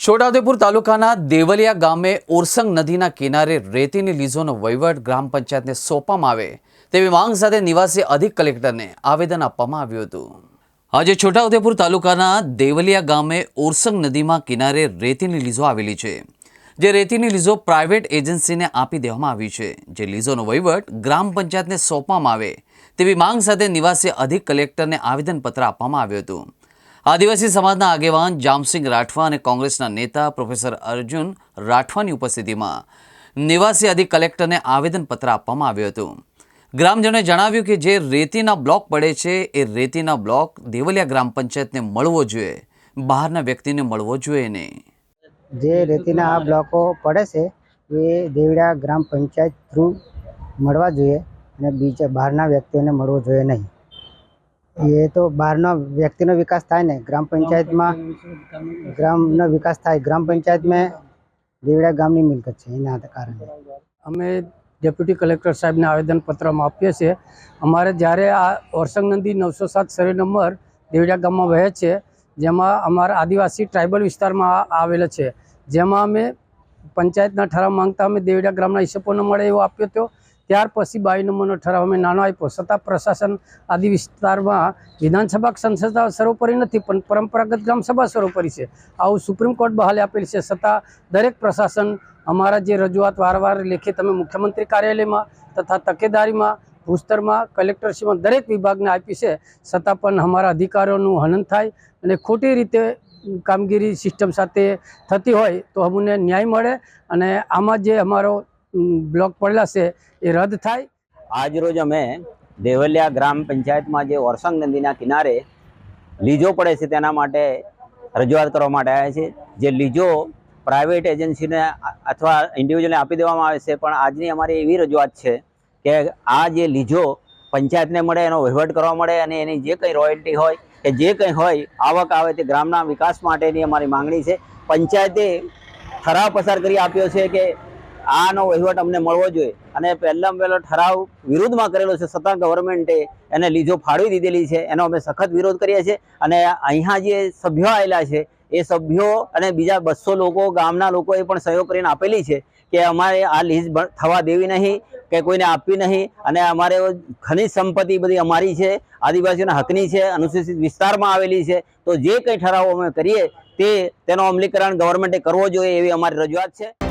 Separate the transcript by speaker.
Speaker 1: છોટાઉદેપુર તાલુકાના દેવલિયા ગામે ઓરસંગ નદીના કિનારે રેતીની લીઝોનો વહીવટ ગ્રામ પંચાયતને સોંપવામાં આવે તેવી માંગ સાથે નિવાસી અધિક કલેક્ટરને આવેદન આપવામાં આવ્યું હતું. આજે છોટાઉદેપુર તાલુકાના દેવલિયા ગામે ઓરસંગ નદીમાં કિનારે રેતીની લીઝો આવેલી છે, જે રેતીની લીઝો પ્રાઇવેટ એજન્સીને આપી દેવામાં આવી છે, જે લીઝોનો વહીવટ ગ્રામ પંચાયતને સોંપવામાં આવે તેવી માંગ સાથે નિવાસી અધિક કલેક્ટરને આવેદનપત્ર આપવામાં આવ્યું હતું. આદિવાસી સમાજના આગેવાન જામસિંગ રાઠવા અને કોંગ્રેસના નેતા પ્રોફેસર અર્જુન રાઠવાની ઉપસ્થિતિમાં નિવાસી અધિક કલેક્ટરને આવેદનપત્ર આપવામાં આવ્યું હતું. ગ્રામજનોએ જણાવ્યું કે જે રેતીના બ્લોક પડે છે, એ રેતીના બ્લોક દેવલિયા ગ્રામ પંચાયતને મળવો જોઈએ. બહારના વ્યક્તિને મળવો જોઈએ નહીં.
Speaker 2: જે રેતીના આ બ્લોકો પડે છે, એ દેવડા ગ્રામ પંચાયત થ્રુ મળવા જોઈએ અને બીજા બહારના વ્યક્તિઓને મળવો જોઈએ નહીં. એ તો બહારનો વ્યક્તિનો વિકાસ થાય ને ગ્રામ પંચાયતમાં ગ્રામનો વિકાસ થાય. ગ્રામ પંચાયતમાં દેવડા ગામની મિલકત છે એના કારણે.
Speaker 3: અમે ડેપ્યુટી કલેક્ટર સાહેબને આવેદનપત્રમાં આપીએ છીએ. અમારે જ્યારે આ ઓરસંગ નદી નવસો સાત સર્વે નંબર દેવડા ગામમાં વહે છે જેમાં અમારા આદિવાસી ટ્રાઇબલ વિસ્તારમાં આવેલો છે. જેમાં અમે પંચાયતના ઠરાવ માંગતા અમે દેવડા ગ્રામના હિસ્સો ન મળે એવો આપ્યો હતો. ત્યાર પછી બાવી નંબરનો ઠરાવ અમે નાનો આપ્યો. છતાં પ્રશાસન આદિ વિસ્તારમાં વિધાનસભા સંસદ સર્વોપરી નથી, પણ પરંપરાગત ગ્રામસભા સર્વોપરી છે. આવું સુપ્રીમ કોર્ટ બહાલે આપેલ છે. છતાં દરેક પ્રશાસન અમારા જે રજૂઆત વારંવાર લેખિત અમે મુખ્યમંત્રી કાર્યાલયમાં તથા તકેદારીમાં, ભૂસ્તરમાં, કલેક્ટરશ્રીમાં દરેક વિભાગને આપી છે. છતાં પણ અમારા અધિકારીઓનું હનન થાય અને ખોટી રીતે કામગીરી સિસ્ટમ સાથે થતી હોય તો અમને ન્યાય મળે અને આમાં જે અમારો બ્લોક પડેલા છે, એ રદ થાય.
Speaker 4: આજરોજ અમે દેવલિયા ગ્રામ પંચાયતમાં જે ઓરસંગ નદીના કિનારે લીજો પડે છે તેના માટે રજૂઆત કરવા માટે આવ્યા છે જે લીજો પ્રાઇવેટ એજન્સીને અથવા ઇન્ડિવિજ્યુઅલને આપી દેવામાં આવે છે, પણ આજની અમારી એવી રજૂઆત છે કે આ જે લીજો પંચાયતને મળે, એનો વહીવટ કરવા મળે અને એની જે કંઈ રોયલ્ટી હોય કે જે કંઈ હોય, આવક આવે તે ગ્રામના વિકાસ માટેની અમારી માંગણી છે. પંચાયતે ઠરાવ પસાર કરી આપ્યો છે કે આનો વહીવટ અમને મળવો જોઈએ. અને પહેલાં પહેલો ઠરાવ વિરોધમાં કરેલો છે છતાં ગવર્મેન્ટે એને લીજો ફાળવી દીધેલી છે. એનો અમે સખત વિરોધ કરીએ છીએ. અને અહીંયા જે સભ્યો આવેલા છે, એ સભ્યો અને બીજા બસો લોકો, ગામના લોકોએ પણ સહયોગ કરીને આપેલી છે કે અમારે આ લીઝ થવા દેવી નહીં, કે કોઈને આપવી નહીં. અને અમારે ખનિજ સંપત્તિ બધી અમારી છે, આદિવાસીઓના હકની છે, અનુસૂચિત વિસ્તારમાં આવેલી છે. તો જે કંઈ ઠરાવો અમે કરીએ, તે તેનો અમલીકરણ ગવર્મેન્ટે કરવો જોઈએ એવી અમારી રજૂઆત છે.